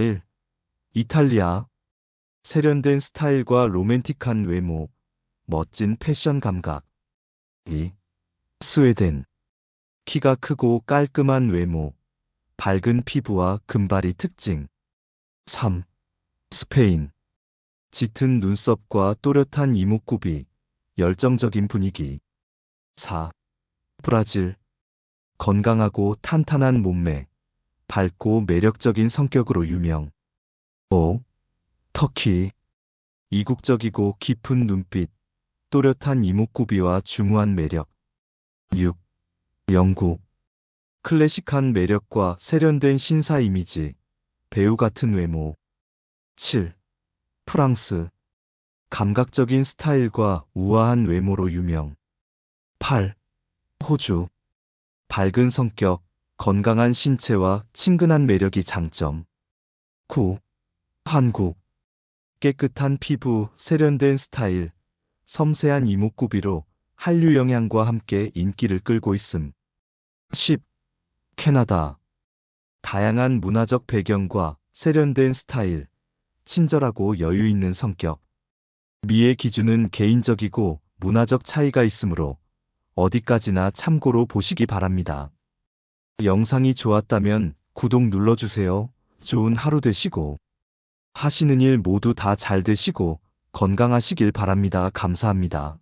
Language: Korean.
1. 이탈리아. 세련된 스타일과 로맨틱한 외모, 멋진 패션 감각. 2. 스웨덴. 키가 크고 깔끔한 외모, 밝은 피부와 금발이 특징. 3. 스페인. 짙은 눈썹과 또렷한 이목구비, 열정적인 분위기. 4. 브라질. 건강하고 탄탄한 몸매, 밝고 매력적인 성격으로 유명. 5. 터키. 이국적이고 깊은 눈빛, 또렷한 이목구비와 중후한 매력. 6. 영국. 클래식한 매력과 세련된 신사 이미지, 배우 같은 외모. 7. 프랑스. 감각적인 스타일과 우아한 외모로 유명. 8. 호주. 밝은 성격, 건강한 신체와 친근한 매력이 장점. 9. 한국. 깨끗한 피부, 세련된 스타일, 섬세한 이목구비로 한류 영향과 함께 인기를 끌고 있음. 10. 캐나다. 다양한 문화적 배경과 세련된 스타일, 친절하고 여유 있는 성격. 미의 기준은 개인적이고 문화적 차이가 있으므로 어디까지나 참고로 보시기 바랍니다. 영상이 좋았다면 구독 눌러주세요. 좋은 하루 되시고 하시는 일 모두 다 잘 되시고 건강하시길 바랍니다. 감사합니다.